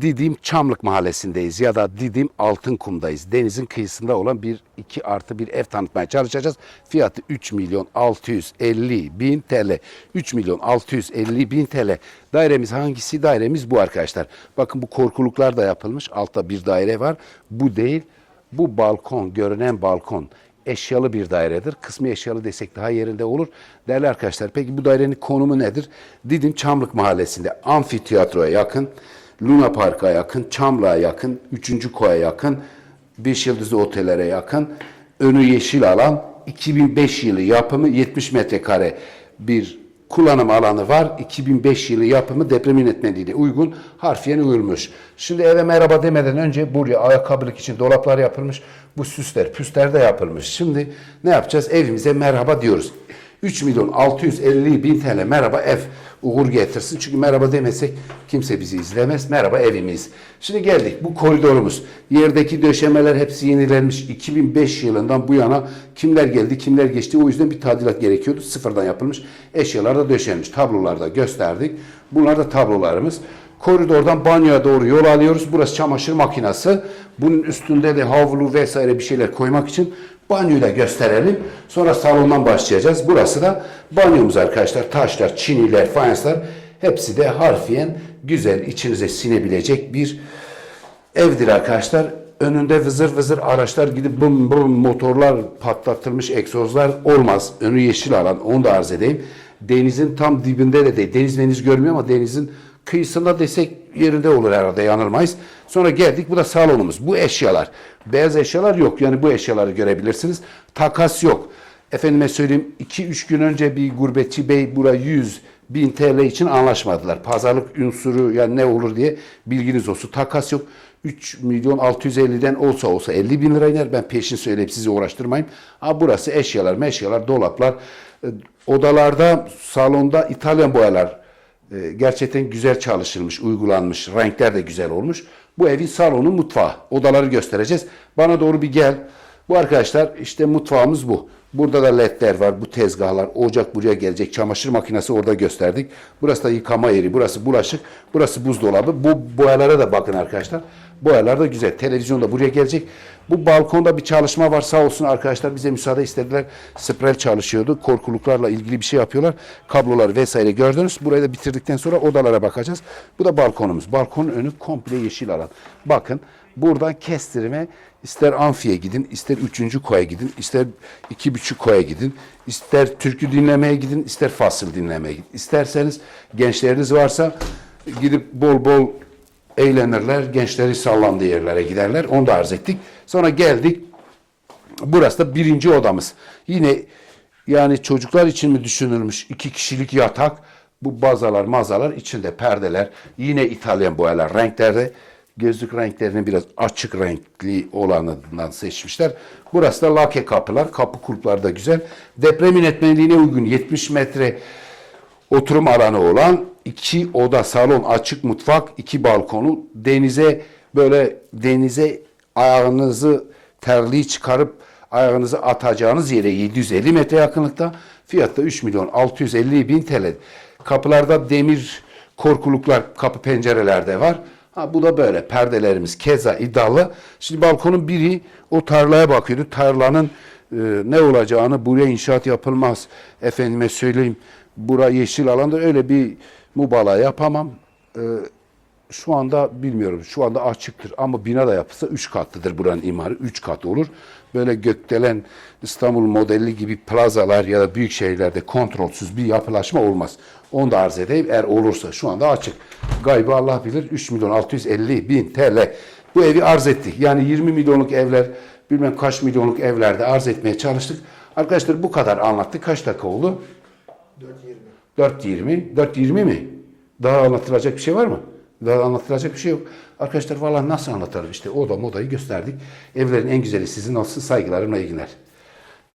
Didim Çamlık Mahallesi'ndeyiz ya da Didim Altınkum'dayız. Denizin kıyısında olan bir 2 artı bir ev tanıtmaya çalışacağız. Fiyatı 3 milyon 650 bin TL. 3 milyon 650 bin TL. Dairemiz hangisi? Dairemiz bu arkadaşlar. Bakın bu korkuluklar da yapılmış. Altta bir daire var. Bu değil. Bu balkon, görünen balkon eşyalı bir dairedir. Kısmi eşyalı desek daha yerinde olur. Değerli arkadaşlar peki bu dairenin konumu nedir? Didim Çamlık Mahallesi'nde amfiteyatroya yakın, Luna Park'a yakın, Çamlık'a yakın, 3. Koy'a yakın, 5 yıldızlı otellere yakın, önü yeşil alan, 2005 yılı yapımı 70 metrekare bir kullanım alanı var. 2005 yılı yapımı deprem yönetmeliğine uygun harfiyen uyulmuş. Şimdi eve merhaba demeden önce buraya ayakkabılık için dolaplar yapılmış. Bu süsler, püsler de yapılmış. Şimdi ne yapacağız? Evimize merhaba diyoruz. 3 milyon 650 bin TL merhaba ev uğur getirsin. Çünkü merhaba demesek kimse bizi izlemez. Merhaba evimiz. Şimdi geldik bu koridorumuz. Yerdeki döşemeler hepsi yenilenmiş. 2005 yılından bu yana kimler geldi kimler geçti o yüzden bir tadilat gerekiyordu. Sıfırdan yapılmış. Eşyalar da döşenmiş. Tablolarda gösterdik. Bunlar da tablolarımız. Koridordan banyoya doğru yol alıyoruz. Burası çamaşır makinesi. Bunun üstünde de havlu vesaire bir şeyler koymak için banyoyu da gösterelim. Sonra salondan başlayacağız. Burası da banyomuz arkadaşlar. Taşlar, çiniler, fayanslar hepsi de harfiyen güzel içinize sinebilecek bir evdir arkadaşlar. Önünde vızır vızır araçlar gidip bum bum motorlar patlatılmış egzozlar olmaz. Önü yeşil alan onu da arz edeyim. Denizin tam dibinde de değil. Deniz deniz görmüyor ama denizin kıyısında desek yerinde olur herhalde yanılmayız. Sonra geldik bu da salonumuz. Bu eşyalar. Beyaz eşyalar yok. Yani bu eşyaları görebilirsiniz. Takas yok. Efendime söyleyeyim 2-3 gün önce bir gurbetçi bey buraya 100 bin TL için anlaşmadılar. Pazarlık unsuru yani ne olur diye bilginiz olsun. Takas yok. 3 milyon 650'den olsa olsa 50 bin lira iner. Ben peşin söyleyip sizi uğraştırmayayım. Ha burası eşyalar, meşyalar, dolaplar. E, Odalarda, salonda İtalyan boyalar e, gerçekten güzel çalışılmış, uygulanmış. Renkler de güzel olmuş. Bu evin salonu, mutfağı. Odaları göstereceğiz. Bana doğru bir gel. Bu arkadaşlar işte mutfağımız bu. Burada da ledler var, bu tezgahlar, ocak buraya gelecek, çamaşır makinesi orada gösterdik. Burası da yıkama yeri, burası bulaşık, burası buzdolabı. Bu boyalara da bakın arkadaşlar. Boyalar da güzel. Televizyon da buraya gelecek. Bu balkonda bir çalışma var sağ olsun arkadaşlar bize müsaade istediler. Sprel çalışıyordu. Korkuluklarla ilgili bir şey yapıyorlar. Kablolar vesaire gördünüz. Burayı da bitirdikten sonra odalara bakacağız. Bu da balkonumuz. Balkonun önü komple yeşil alan. Bakın buradan kestirme ister amfiye gidin, ister üçüncü koya gidin, ister iki buçuk koya gidin, ister türkü dinlemeye gidin, ister fasıl dinlemeye gidin. İsterseniz gençleriniz varsa gidip bol bol eğlenirler, gençleri sallandığı yerlere giderler. Onu da arz ettik. Sonra geldik. Burası da birinci odamız. Yine yani çocuklar için mi düşünülmüş iki kişilik yatak. Bu bazalar, mazalar içinde perdeler. Yine İtalyan boyalar renklerde. Gözlük renklerini biraz açık renkli olanından seçmişler. Burası da lake kapılar. Kapı kulpları da güzel. Deprem yönetmeliğine uygun 70 metre oturum alanı olan iki oda, salon, açık mutfak, iki balkonu denize böyle denize ayağınızı terliği çıkarıp ayağınızı atacağınız yere 750 metre yakınlıkta fiyatta 3 milyon 650 bin TL. Kapılarda demir korkuluklar kapı pencerelerde var. Ha, bu da böyle perdelerimiz keza iddialı. Şimdi balkonun biri o tarlaya bakıyordu. Tarlanın e, ne olacağını buraya inşaat yapılmaz. Efendime söyleyeyim bura yeşil alanda öyle bir mübalağa yapamam. E, şu anda bilmiyorum. Şu anda açıktır ama bina da yapılsa 3 katlıdır buranın imarı. 3 kat olur. Böyle gökdelen İstanbul modeli gibi plazalar ya da büyük şehirlerde kontrolsüz bir yapılaşma olmaz. Onu da arz edeyim eğer olursa. Şu anda açık. Gaybı Allah bilir 3 milyon 650 bin TL. Bu evi arz ettik. Yani 20 milyonluk evler bilmem kaç milyonluk evlerde arz etmeye çalıştık. Arkadaşlar bu kadar anlattık. Kaç dakika oldu? 4.20. 4.20 mi? Daha anlatılacak bir şey var mı? Daha anlatılacak bir şey yok. Arkadaşlar valla nasıl anlatalım işte o da modayı gösterdik. Evlerin en güzeli sizin olsun saygılarımla iyi.